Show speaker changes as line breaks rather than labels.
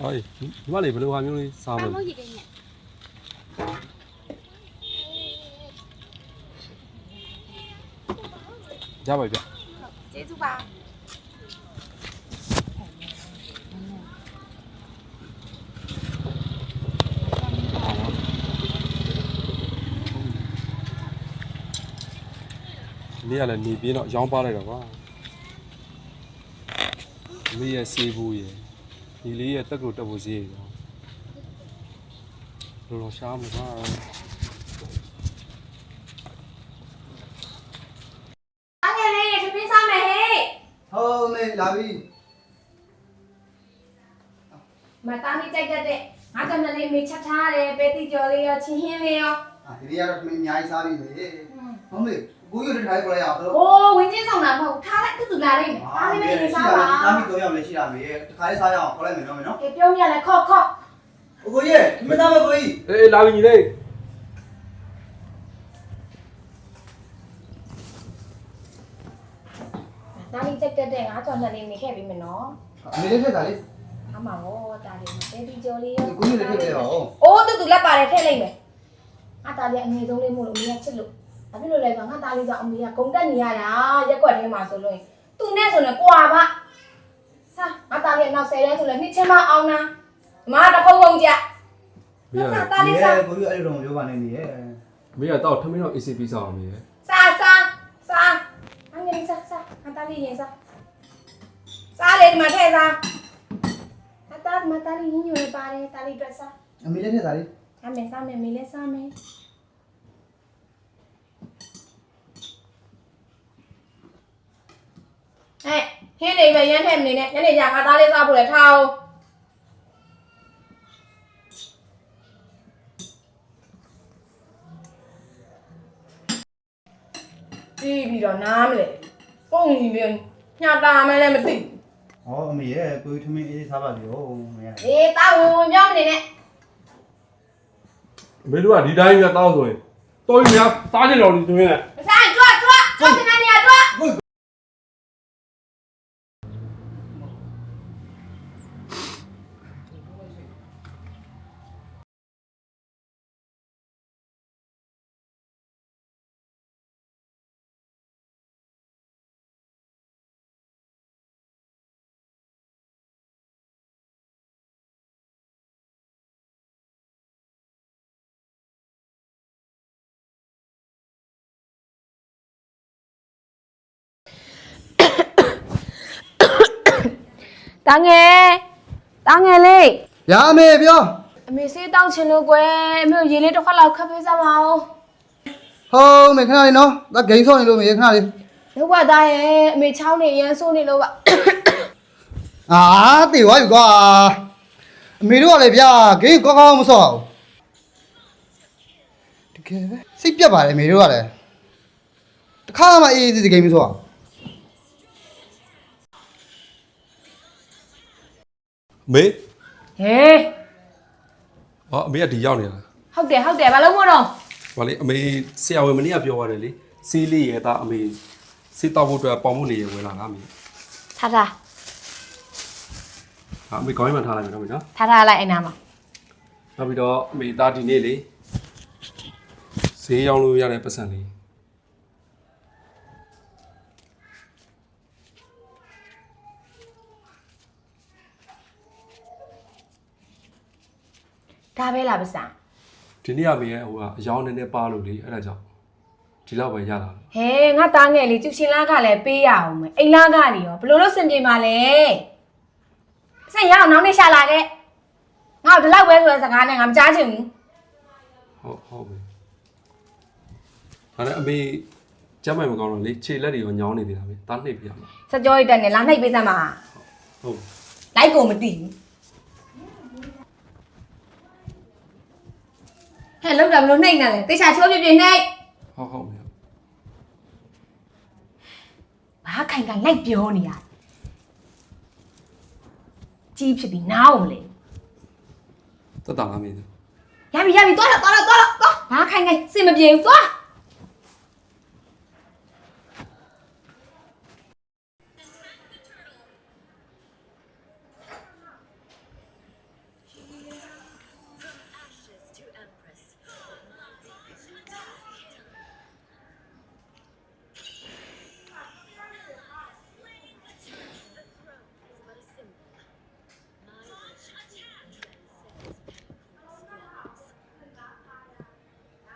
အေးဒီမလေးဘယ်လိုဟာမျိုးလေးစားမ
ဘာ
လဲ
လို့ရည်တယ်ညက်
ရပါပြီဗျ
ကျေးဇူးပါ
ဒီနေ့ကလည်းနေပြင်းတော့ရောင်းပါလိုက်တော့ကွာဒီလေးရဲ့စေးဘူးရ ယ်ဒီလေးရဲ့တက်ကိုတက်ဖို့ဈေးရယ်တော့လောလောရှားမှာကွာ
အားငယ်လေးထမင်းစားမယ်ဟဲ့
ဟုတ်မေလာပြီ
မသားလေးကြိုက်တတ်တဲ့ငါကမလေးမေချက်ထားတယ်ပဲတိကျော်လေးရောချင်းဟင်းလေးရော
အာဒီနေ့ကတော့မင်းအများကြီးစားပြီမေဟုတ်မေကိုရတဲ့ထိုင်ကိုလိုက်အောင်တော့
โอ้ဝင်ချင်းဆောင်တာမဟုတ်ထား လိုက်တူတူလာလိုက်မယ်အားလေးမေစားပါ
တာမီတော့ရမယ်ရှိတာမေတခါလေးစားရအောင်ခေါ်လိုက်မယ်နော်မေနော်
ကဲပြုံးရလဲခော့ခော့
အကိုကြီးမသားမကိုကြီး
အေးလာပြီညီလေး
သားလေးကြိုက်တတ်တဲ့ငါကြောင့်နှစ်လေးနေခဲ့ပြီမယ်နော်
အမေလေးထက်တာလေ
အမှဟောတာလေးပဲတိကျော်လေးရော
ကိုကြီးလည်းထက်ပြရအောင်
အိုးတူတူလက်ပါတယ်ထည့်လိုက်မယ်ငါသားလေးအငယ်ဆုံးလေးမို့လို့အမေကချစ်လို့ဘာဖြစ်လို့လဲဆိုတော့ငါသားလေးကြောင့်အမေကဂုံတက်နေရတာရက်ွက်ထဲမှာဆိုလို့ရင် သူနဲ့ဆိုရင်ကွာပါစားငါသားလေးနောက်ဆယ်ရဲဆိုလဲနှစ်ချင်းမအောင်နာမတဖုံဖုံကြ
မင်းက
သားလေးစား
ကိုကြီးအဲ့လိုတော့ပြောပါနဲ့နေရဲ့
မင်းကတော့ထမင်းတော့ ACP စားအောင်မင်းရယ်
စားစားစားအငယ်လေးစားစားငါသားလေးရင်စားစားလေဒီမှာထည့်စားငါသားမသားလေးရင်းညွှန်ပါတယ်သားလေးအတွက်စား
အမေလေးထက်တာလေ
စားမယ်စားမယ်မေလည်းစားမယ် ဟဲ့ဟင်းနေပဲရမ်းထည့်မနေနဲ့ညနေကျငါသားလေးစားဖို့လဲထားအောင်ကြည့်ပြီးတော့နားမလဲပုံကြီးပဲညတာမယ်လည်းမသိ
ဟောအမေရဲ့ကိုကြီးထမင်းအေးစားပါလေဟုတ်မရ
အေးတာဝင်ဝင်ပြောမနေနဲ့
မင်းတို့ကဒီတိုင်းကတောင်းဆိုရင်တော်ရင်များစားကြတော့ဒီတွင်းနဲ့
မဆိုင်ကြွကြွ တာငယ်တာငယ်လေး
ရအမေပြော
အမေစေးတောင်းချင်လို့ကွယ်အမေရေလေးတစ်ခွက်လောက်ခတ်ပေးစမ်းပါဦး
ဟုတ်မေခဏလေးနော်ဒါဂိမ်းဆော့နေလို့မေခဏလေး
လောကသားရဲ့အမေချောင်းနေရမ်းဆိုးနေလို့ပါ
အာတေဝါယူကွာအမေတို့ကလည်းဗျာဂိမ်းကောင်းကောင်းမဆော့အောင်တကယ်ပဲစိတ်ပြတ်ပါလေအမေတို့ကလည်းတခါမှအေးအေးစီစီဂိမ်းမဆော့အောင်
မေ
ဟေး
ဟောအမေကဒီရောက်နေတာ
ဟုတ်တယ်ဟုတ်တယ်ဘာလို့မို့တော့
ဟောလေအမေဆရာဝန်မနေ့ကပြောရတယ်လေစီးလေးရဲ့သားအမေစေးတောက်ဖို့အတွက်ပေါင်မှုလေးရဝင်လာတာမေ
ထားထား
ဟာအမေကောင်းရင်မှထားလိုက်မယ်နော်မေနော်
ထားထားလိုက်အိမ်နာမှာ
နောက်ပြီးတော့အမေသားဒီနေ့လေဈေးရောက်လို့ရတဲ့ပတ်စံလေး
ဒါပဲလားပစံ
ဒီနေ့အမေရဲ့ဟိုကအယောင်းနည်းနည်းပါလို့လေအဲ့ဒါကြောင့်ဒီလောက်ပဲရလာတယ်
ဟဲငါသားငယ်လေးကျူရှင်လားကလည်းပေးရအောင်မယ်အိမ်လားကနေရောဘယ်လိုလုပ်စင်ပြေမှာလဲပစံရအောင်နောက်နေ့ရှာလာခဲ့ငါ့ကိုဒီလောက်ပဲဆိုတဲ့စကားနဲ့ငါမကြားချင်ဘူး
ဟုတ်ဟုတ်ပြီဒါနဲ့အမေကျမ်းမိုင်မကောင်းတော့လေခြေလက်တွေရောညောင်းနေသေးတာပဲတားနှိပ်ပြရမှာ
စကြောရီတက်နေလာနှိပ်ပေးစမ်းပါ
ဟုတ်
လိုက်ကိုမသိဘူး ဟဲ့လောက်တာဘလို့နှိပ်နေလဲတေချာချိုးပြပြနှိပ်
ဟုတ်ဟုတ်မေ
ဘာခိုင်ခိုင်လိုက်ပြောနေရကြီးဖြစ်ပြီးနားအောင်မလဲ
တက်တာလားမေ
ရပြီရပြီသွားတော့သွားတော့သွားတော့သွားဘာခိုင်ခိုင်စင်မပြေဘူးသွား